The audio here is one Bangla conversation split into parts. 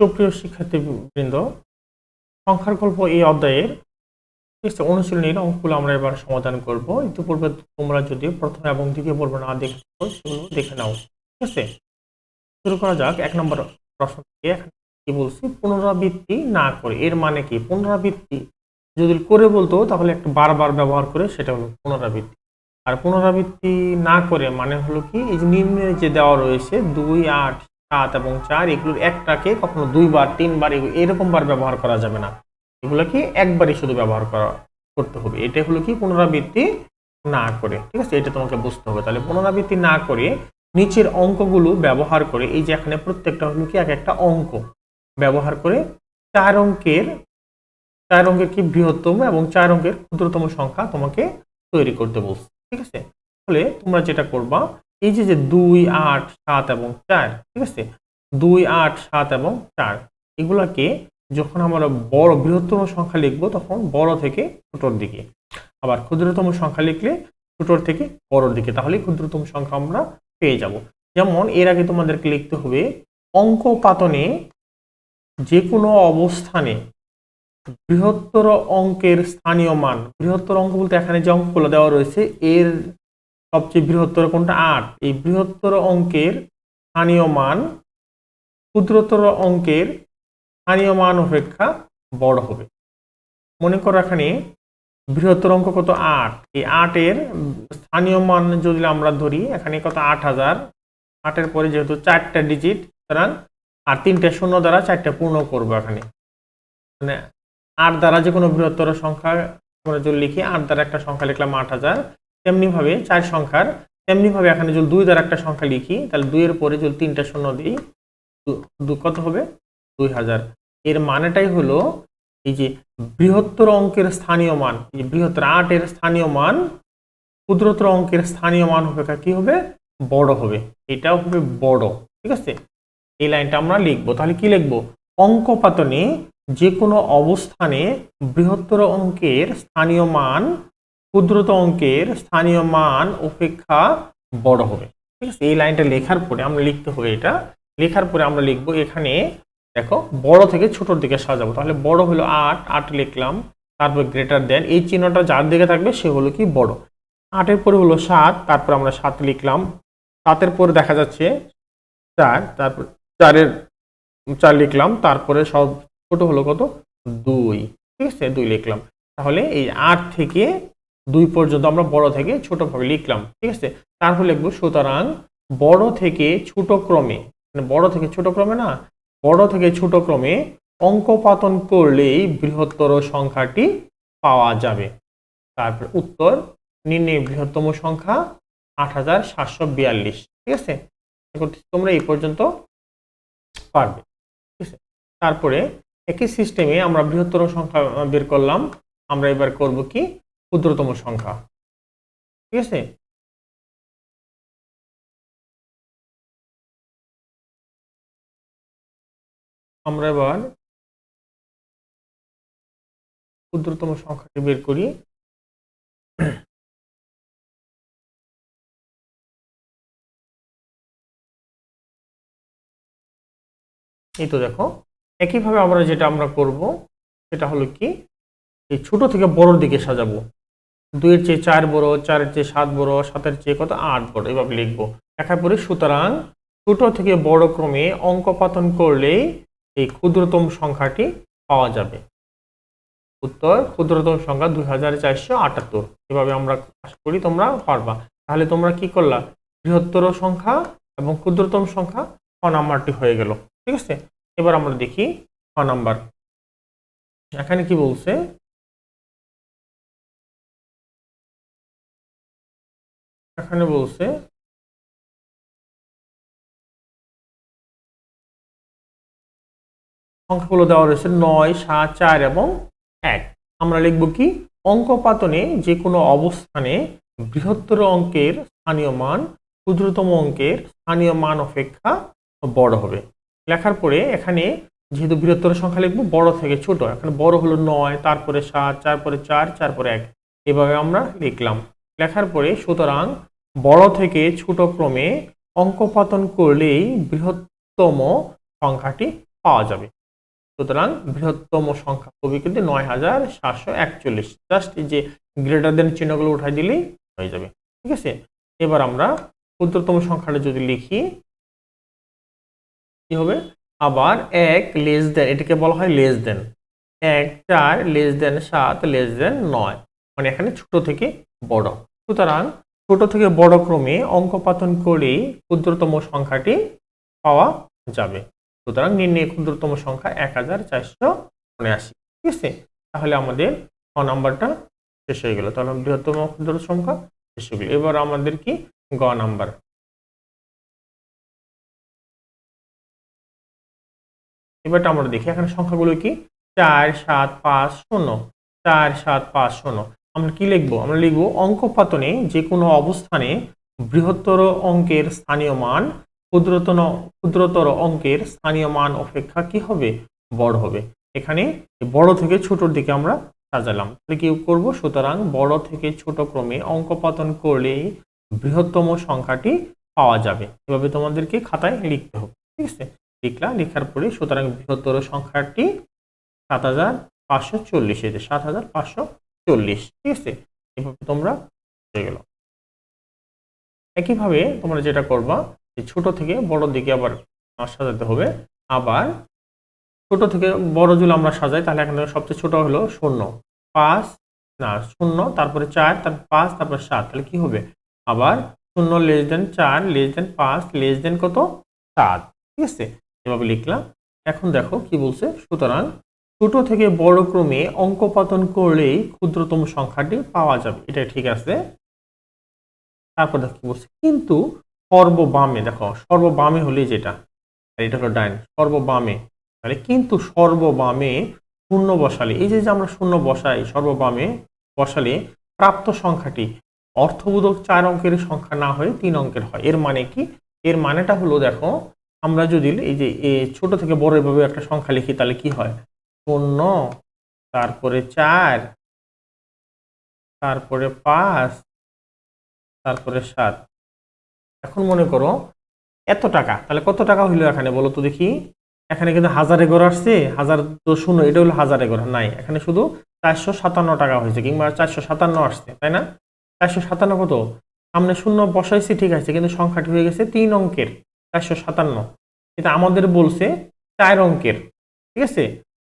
সুপ্রিয় শিক্ষার্থীবৃন্দ সংখ্যার গল্প এই অধ্যায়ের ঠিক অনুশীলনীর অঙ্কগুলো আমরা এবার সমাধান করব। ইতিপূর্বে তোমরা যদি প্রথম এবং দ্বিতীয় পর্ব না দেখে সেগুলো দেখে নাও। ঠিক আছে? শুরু করা যাক। এক নম্বর প্রশ্ন থেকে কি বলছি? পুনরাবৃত্তি না করে। এর মানে কি? পুনরাবৃত্তি যদি করে বলতো, তাহলে একটু বারবার ব্যবহার করে সেটা হলো পুনরাবৃত্তি। আর পুনরাবৃত্তি না করে মানে হলো কি? এই যে নিম্নে যে দেওয়া রয়েছে, দুই, আট সাত এবং চার এগুলোর একটাকে কখনো দুইবার, তিনবার এগু- এরকম বার ব্যবহার করা যাবে না। এগুলোকে একবারই শুধু ব্যবহার করা, করতে হবে। এটা হলো কি পুনরাবৃত্তি না করে। ঠিক আছে? এটা তোমাকে বুঝতে হবে। তাহলে পুনরাবৃত্তি না করে নিচের অঙ্কগুলো ব্যবহার করে, এই যে এখানে প্রত্যেকটা হলো কি এক একটা অঙ্ক ব্যবহার করে চার অঙ্কের চার অঙ্কের কি বৃহত্তম এবং চার অঙ্কের ক্ষুদ্রতম সংখ্যা তোমাকে তৈরি করতে বলছে। ঠিক আছে? তাহলে তোমরা যেটা করবা এই যে যে দুই, আট, সাত এবং চার, ঠিক আছে? দুই, আট, সাত এবং চার, এগুলাকে যখন আমরা বড়, বৃহত্তম সংখ্যা লিখব, তখন বড় থেকে ছোটর দিকে। আবার ক্ষুদ্রতম সংখ্যা লিখলে ছোটর থেকে বড়র দিকে। তাহলে ক্ষুদ্রতম সংখ্যা আমরা পেয়ে যাব। যেমন, এর আগে তোমাদেরকে লিখতে হবে অঙ্ক পাতনে যে কোনো অবস্থানে বৃহত্তর অঙ্কের স্থানীয় মান, বৃহত্তর অঙ্ক বলতে এখানে যে অঙ্কগুলো দেওয়া রয়েছে, এর সবচেয়ে বৃহত্তর কোনটা? আট। এই বৃহত্তর অঙ্কের স্থানীয় মান, ক্ষুদ্রতর অঙ্কের স্থানীয় মান অপেক্ষা বড় হবে। মনে করো এখানে বৃহত্তর অঙ্ক কত? আট। এই আটের স্থানীয় মান যদি আমরা ধরি, এখানে কত? আট হাজার। আটের পরে যেহেতু চারটা ডিজিট সুতরাং আর তিনটে শূন্য দ্বারা চারটা পূর্ণ করব এখানে। মানে আট দ্বারা যে কোনো বৃহত্তর সংখ্যা, আমরা যদি লিখি, আট দ্বারা একটা সংখ্যা লিখলাম আট হাজার। তেমনি ভাবে চার সংখ্যার তেমনি ভাবে এখানে যদি দুই দ্বারা একটা সংখ্যা লিখি, তাহলে দুইয়ের পরে যদি তিনটা শূন্য দিই কত হবে? দুই হাজার। এর মানেটাই হলো এই যে বৃহত্তর অঙ্কের স্থানীয় মান, এই যে বৃহত্তর আটের স্থানীয় মান, ক্ষুদ্রতর অঙ্কের স্থানীয় মান অপেক্ষা কি হবে? বড় হবে। এটাও হবে বড়, ঠিক আছে? এই লাইনটা আমরা লিখব। তাহলে কি লিখব? অঙ্ক পাতনে যে কোনো অবস্থানে বৃহত্তর অঙ্কের স্থানীয় মান ক্ষুদ্রত অঙ্কের স্থানীয় মান অপেক্ষা বড় হবে। ঠিক আছে? এই লাইনটা লেখার পরে আমরা লিখতে হবে এটা। লেখার পরে আমরা লিখব এখানে, দেখো, বড় থেকে ছোটর দিকে সাজাবো। তাহলে বড় হলো আট আট লিখলাম তারপর গ্রেটার দেন এই চিহ্নটা যার দিকে থাকবে সে হলো কি বড়। আটের পরে হলো সাত, তারপর আমরা সাত লিখলাম। সাতের পরে দেখা যাচ্ছে চার, তারপর চারের, চার লিখলাম, তারপরে সব ছোট হলো কত? দুই। ঠিক আছে? দুই লিখলাম। তাহলে এই আট থেকে দুই পর্যন্ত আমরা বড় থেকে ছোট লিখলাম, ঠিক আছে? তারপর লিখব, সুতরাং বড় থেকে ছোট ক্রমে মানে বড় থেকে ছোট ক্রমে না, বড় থেকে ছোট ক্রমে অঙ্কপাতন করলেই বৃহত্তর সংখ্যাটি পাওয়া যাবে। তারপর উত্তর, নির্ণয় বৃহত্তম সংখ্যা আট হাজার সাতশো বিয়াল্লিশ, ঠিক আছে? তোমরা এই পর্যন্ত পারবে, ঠিক আছে? তারপরে একই সিস্টেমে আমরা বৃহত্তর সংখ্যা বের করলাম, আমরা এবার করব কি? ক্ষুদ্রতম সংখ্যা। ঠিক আছে? আমরা এবার ক্ষুদ্রতম সংখ্যাটি বের করি। এই তো দেখো, একইভাবে আমরা যেটা আমরা করব, সেটা হলো কি? এই ছোট থেকে বড়র দিকে সাজাবো। দুইয়ের চেয়ে চার বড়, চারের চেয়ে সাত বড়, সাতের চেয়ে কত? আট বড়। এভাবে লিখব। লেখার পরে সুতরাং ছোট থেকে বড় ক্রমে অঙ্কপাতন করলেই এই ক্ষুদ্রতম সংখ্যাটি পাওয়া যাবে। উত্তর, ক্ষুদ্রতম সংখ্যা দুই হাজার চারশো আটাত্তর। এভাবে আমরা আশা করি, তোমরা পারবা। তাহলে তোমরা কি করলা? বৃহত্তর সংখ্যা এবং ক্ষুদ্রতম সংখ্যা ছ নাম্বারটি হয়ে গেল। ঠিক আছে? এবার আমরা দেখি ছ নাম্বার। এখানে কি বলছে? এখানে বলছে সংখ্যাগুলো দেওয়া রয়েছে নয়, সাত, চার এবং এক। আমরা লিখব কি? অঙ্কপাতনে যে কোনো অবস্থানে বৃহত্তর অঙ্কের স্থানীয় মান ক্ষুদ্রতম অঙ্কের স্থানীয় মান অপেক্ষা বড় হবে। লেখার পরে এখানে যেহেতু বৃহত্তর সংখ্যা লিখব, বড় থেকে ছোট। এখানে বড় হলো নয়, তারপরে সাত তারপরে চার তারপরে এক। এভাবে আমরা লিখলাম। লেখার পরে সুতরাং বড় থেকে ছোট ক্রমে অঙ্কপাতন করলেই বৃহত্তম সংখ্যাটি পাওয়া যাবে। সুতরাং বৃহত্তম সংখ্যা কবি কিন্তু নয় হাজার সাতশো একচল্লিশ। জাস্ট যে গ্রেটার দেন চিহ্নগুলো উঠাই দিলেই হয়ে যাবে। ঠিক আছে? এবার আমরা ক্ষুদ্রতম সংখ্যাটা যদি লিখি, কি হবে? আবার এক লেস দেন এটাকে বলা হয় লেস দেন এক চার লেস দেন সাত লেস দেন নয়। মানে এখানে ছোট থেকে বড়। সুতরাং ছোট থেকে বড় ক্রমে অঙ্কপাতন করেই ক্ষুদ্রতম সংখ্যাটি পাওয়া যাবে। সুতরাং নির্ণয় ক্ষুদ্রতম সংখ্যা এক হাজার চারশো উনআশি। ঠিক আছে? তাহলে আমাদের ক নাম্বারটা শেষ হয়ে গেল। তাহলে বৃহত্তম ক্ষুদ্র সংখ্যা শেষ হয়ে গেল। এবার আমাদের কি গ নাম্বার? এবারটা আমরা দেখি। এখানে সংখ্যাগুলো কি? চার সাত পাঁচ শূন্য। চার সাত পাঁচ শূন্য। আমরা কি লিখব? আমরা লিখব অঙ্কপাতনে যে কোনো অবস্থানে বৃহত্তর অঙ্কের স্থানীয় মান ক্ষুদ্রতর ক্ষুদ্রতর অঙ্কের স্থানীয় মান অপেক্ষা কি হবে? বড় হবে। এখানে বড় থেকে ছোটর দিকে আমরা সাজালাম। তাহলে কি করব? সুতরাং বড় থেকে ছোট ক্রমে অঙ্কপাতন করলেই বৃহত্তম সংখ্যাটি পাওয়া যাবে। এভাবে তোমাদেরকে খাতায় লিখতে হবে, ঠিক আছে? লিখলা, লেখার পরে সুতরাং বৃহত্তর সংখ্যাটি সাত হাজার পাঁচশো চল্লিশ সাত হাজার পাঁচশো চল্লিশ, ঠিক আছে? এভাবে তোমরা হয়ে গেল। একইভাবে তোমরা যেটা করবা, যে ছোট থেকে বড় দিকে আবার সাজাতে হবে। আবার ছোট থেকে বড় যদি আমরা সাজাই, তাহলে এখানে সবচেয়ে ছোট হলো শূন্য। পাঁচ, না, শূন্য, তারপরে চার তারপর পাঁচ, তারপর সাত, তাহলে কি হবে? আবার শূন্য লেস দেন চার লেস দেন পাঁচ লেস দেন কত? সাত, ঠিক আছে? এভাবে লিখলাম। এখন দেখো কি বলছে, সুতরাং ছোট থেকে বড় ক্রমে অঙ্কপাতন করলেই ক্ষুদ্রতম সংখ্যাটি পাওয়া যাবে। এটা ঠিক আছে। তারপর দেখো বলছে, কিন্তু সর্ববামে, দেখো, সর্ববামে হলে যেটা, আর এটা হলো ডাইন, সর্ববামে, তাহলে কিন্তু সর্ববামে শূন্য বসালে, এই যে আমরা শূন্য বসাই, সর্ববামে বসালে প্রাপ্ত সংখ্যাটি অর্থবোধক চার অঙ্কের সংখ্যা না হয়ে তিন অঙ্কের হয়। এর মানে কি? এর মানেটা হলো, দেখো, আমরা যদি এই যে ছোট থেকে বড় এভাবে একটা সংখ্যা লিখি, তাহলে কি হয়? শূন্য তারপরে চার, তারপরে পাঁচ, তারপরে সাত। এখন মনে করো এত টাকা, তাহলে কত টাকা হইল এখানে বলো তো দেখি। এখানে কিন্তু হাজার এগর আসছে, হাজার তো শূন্য, এটা হলো হাজার এগর, নাই। এখানে শুধু চারশো সাতান্ন টাকা হয়েছে, কিংবা চারশো সাতান্ন আসছে, তাই না? চারশো সাতান্ন কত? সামনে শূন্য বসাইছি, ঠিক আছে, কিন্তু সংখ্যাটি হয়ে গেছে তিন অঙ্কের, চারশো সাতান্ন। এটা আমাদের বলছে চার অঙ্কের, ঠিক আছে?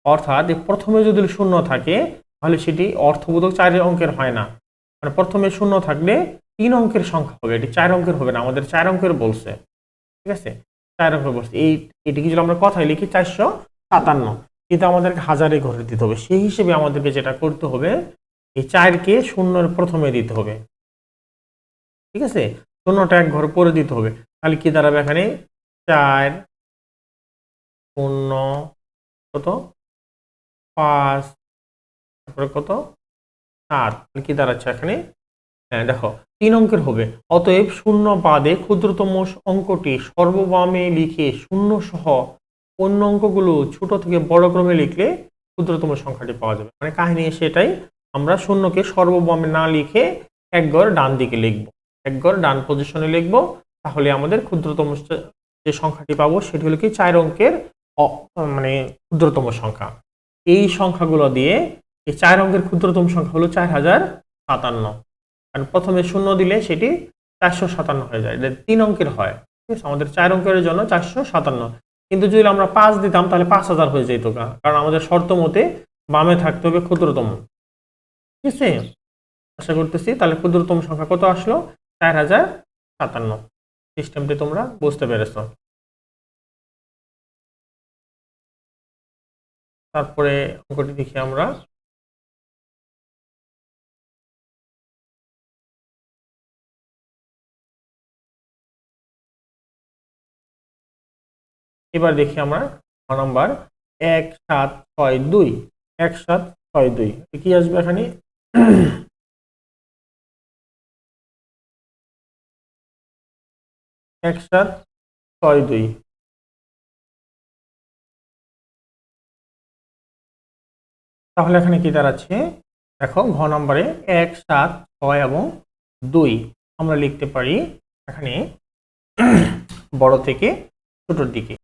অর্থাৎ প্রথমে যদি শূন্য থাকে, তাহলে সেটি অর্থবোধক চার অঙ্কের হয় না। মানে প্রথমে শূন্য থাকলে তিন অঙ্কের সংখ্যা হবে, এটি চার অঙ্কের হবে না, আমাদের চার অঙ্কের বলছে। ঠিক আছে? চার অঙ্কের বলছে। এই এটিকে যদি আমরা কথায় লিখি? চারশো সাতান্ন। কিন্তু আমাদেরকে হাজারে ঘরে দিতে হবে। সেই হিসেবে আমাদেরকে যেটা করতে হবে, এই চারকে শূন্যের প্রথমে দিতে হবে। ঠিক আছে? শূন্যটা এক ঘর পরে দিতে হবে। তাহলে কি দাঁড়াবে এখানে? চার, শূন্য, কত? পাঁচ, তারপরে কত? সাত কি দাঁড়াচ্ছে এখানে? হ্যাঁ দেখো, তিন অঙ্কের হবে। অতএব শূন্য বাদে ক্ষুদ্রতম অঙ্কটি সর্ববামে লিখে শূন্য সহ অন্য অঙ্কগুলো ছোট থেকে বড় ক্রমে লিখলে ক্ষুদ্রতম সংখ্যাটি পাওয়া যাবে। মানে কাহিনী সেটাই আমরা শূন্যকে সর্ববামে না লিখে এক ঘর ডান দিকে লিখব। এক ঘর ডান পজিশনে লিখব। তাহলে আমাদের ক্ষুদ্রতম যে সংখ্যাটি পাবো, সেটি হলো কি চার অঙ্কের মানে ক্ষুদ্রতম সংখ্যা। এই সংখ্যাগুলো দিয়ে এই চার অঙ্কের ক্ষুদ্রতম সংখ্যা হলো চার হাজার সাতান্ন। কারণ প্রথমে শূন্য দিলে সেটি চারশো সাতান্ন হয়ে যায়। এটা তিন অঙ্কের হয়। ঠিক আছে? আমাদের চার অঙ্কের জন্য চারশো সাতান্ন। কিন্তু যদি আমরা পাঁচ দিতাম, তাহলে পাঁচ হাজার হয়ে যেত কারণ আমাদের শর্ত মতে বামে থাকতে হবে ক্ষুদ্রতম। ঠিক আছে? আশা করতেছি তাহলে ক্ষুদ্রতম সংখ্যা কত আসলো? চার হাজার সাতান্ন। সিস্টেমটি তোমরা বুঝতে পেরেছ। তারপরে অঙ্কটি দেখি আমরা। এবার দেখি আমরা ছ নম্বর, এক সাত ছয় দুই, এক সাত ছয় দুই। কি আসবে এখানে? এক সাত ছয় দুই। তাহলে এখানে কি দাঁড়াচ্ছে? দেখো, ঘ নম্বরে এক, সাত, ছয় এবং দুই আমরা লিখতে পারি এখানে বড় থেকে ছোটোর দিকে।